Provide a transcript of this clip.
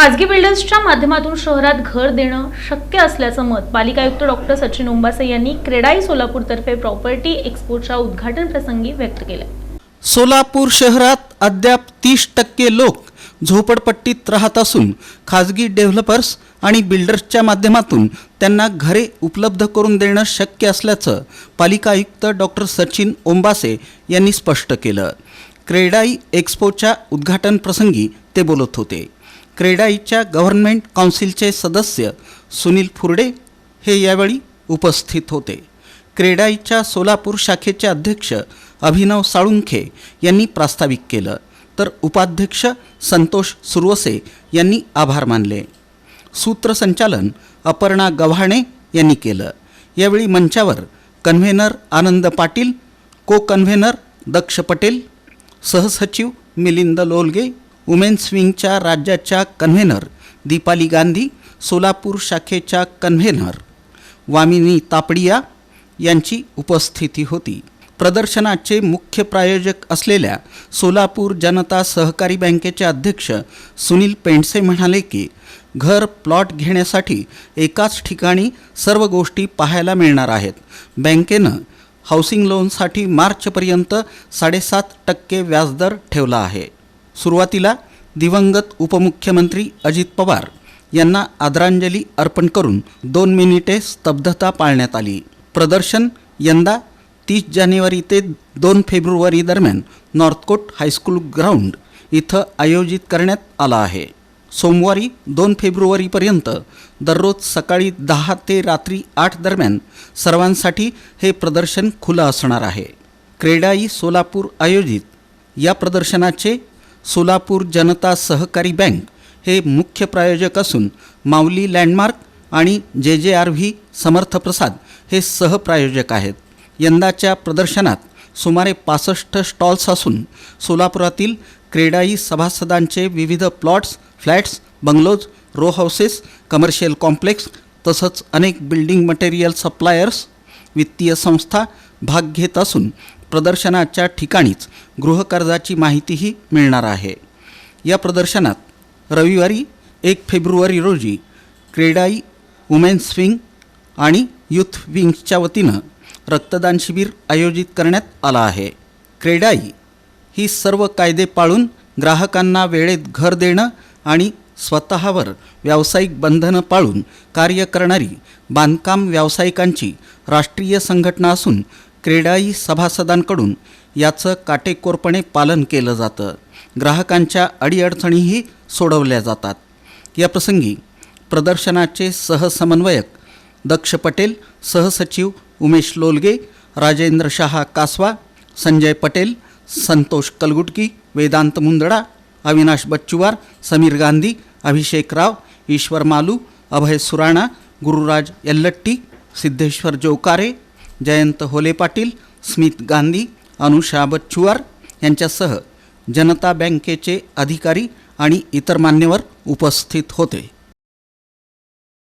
खाजगी बिल्डर्सच्या माध्यमातून शहरात घर देणं शक्य असल्याचं मत पालिका आयुक्त डॉक्टर सचिन ओंबासे यांनी क्रेडाई सोलापूरतर्फे प्रॉपर्टी एक्सपोच्या उद्घाटन प्रसंगी व्यक्त केलं. सोलापूर शहरात अद्याप तीस टक्के लोक झोपडपट्टीत राहत असून खाजगी डेव्हलपर्स आणि बिल्डर्सच्या माध्यमातून त्यांना घरे उपलब्ध करून देणं शक्य असल्याचं पालिका आयुक्त डॉक्टर सचिन ओंबासे यांनी स्पष्ट केलं. क्रेडाई एक्स्पोच्या उद्घाटन प्रसंगी ते बोलत होते. क्रेडाईच्या गव्हर्नमेंट काउन्सिलचे सदस्य सुनील फुरडे हे यावेळी उपस्थित होते. क्रेडाईच्या सोलापूर शाखेचे अध्यक्ष अभिनव साळुंखे यांनी प्रास्ताविक केलं. तर उपाध्यक्ष संतोष सुरवसे यांनी आभार मानले. सूत्रसंचालन अपर्णा गव्हाणे यांनी केलं. यावेळी मंचावर कन्व्हेनर आनंद पाटील को कन्व्हेनर दक्ष पटेल सहसचिव मिलिंद लोलगे वुमेन्स विंगच्या राज्याच्या कन्व्हेनर दीपाली गांधी सोलापूर शाखेच्या कन्व्हेनर वामिनी तापडिया यांची उपस्थिती होती. प्रदर्शनाचे मुख्य प्रायोजक असलेल्या सोलापूर जनता सहकारी बँकेचे अध्यक्ष सुनील पेंडसे म्हणाले की घर प्लॉट घेण्यासाठी एकाच ठिकाणी सर्व गोष्टी पाहायला मिळणार आहेत. बँकेनं हाऊसिंग लोनसाठी मार्चपर्यंत साडेसात टक्के व्याजदर ठेवला आहे. सुरुवातीला दिवंगत उपमुख्यमंत्री अजित पवार यांना आदरांजली अर्पण करून दोन मिनिटे स्तब्धता पाळण्यात आली. प्रदर्शन यंदा तीस जानेवारी ते दोन फेब्रुवारी दरम्यान नॉर्थकोट हायस्कूल ग्राउंड इथं आयोजित करण्यात आला आहे. सोमवारी दोन फेब्रुवारीपर्यंत दररोज सकाळी दहा ते रात्री आठ दरम्यान सर्वांसाठी हे प्रदर्शन खुलं असणार आहे. क्रेडाई सोलापूर आयोजित या प्रदर्शनाचे सोलापूर जनता सहकारी बँक हे मुख्य प्रायोजक असून माऊली लँडमार्क आणि जे जे आर व्ही समर्थप्रसाद हे सहप्रायोजक आहेत. यंदाच्या प्रदर्शनात सुमारे पासष्ट स्टॉल्स असून सोलापुरातील क्रेडाई सभासदांचे विविध plots flats bungalows row houses commercial complex तसंच अनेक बिल्डिंग मटेरियल सप्लायर्स वित्तीय संस्था भाग घेत असून प्रदर्शनाच्या ठिकाणीच गृहकर्जाची माहितीही मिळणार आहे. या प्रदर्शनात रविवारी एक फेब्रुवारी रोजी क्रेडाई वुमेन्स विंग आणि युथ विंग्सच्या वतीनं रक्तदान शिबिर आयोजित करण्यात आलं आहे. क्रेडाई ही सर्व कायदे पाळून ग्राहकांना वेळेत घर देणं आणि स्वतःवर व्यावसायिक बंधनं पाळून कार्य करणारी बांधकाम व्यावसायिकांची राष्ट्रीय संघटना असून क्रेडाई सभासदांकडून याचं काटेकोरपणे पालन केलं जातं. ग्राहकांच्या अडीअडचणीही सोडवल्या जातात. या प्रसंगी प्रदर्शनाचे सहसमन्वयक दक्ष पटेल सहसचिव उमेश लोलगे राजेंद्र शहा कासवा संजय पटेल संतोष कलगुटकी वेदांत मुंदडा अविनाश बच्चुवार समीर गांधी अभिषेक राव ईश्वर मालू अभय सुराणा गुरुराज यल्लट्टी सिद्धेश्वर जोकारे जयंत होले पाटील स्मित गांधी अनुषा बच्चुवार यांच्यासह जनता बँकेचे अधिकारी आणि इतर मान्यवर उपस्थित होते.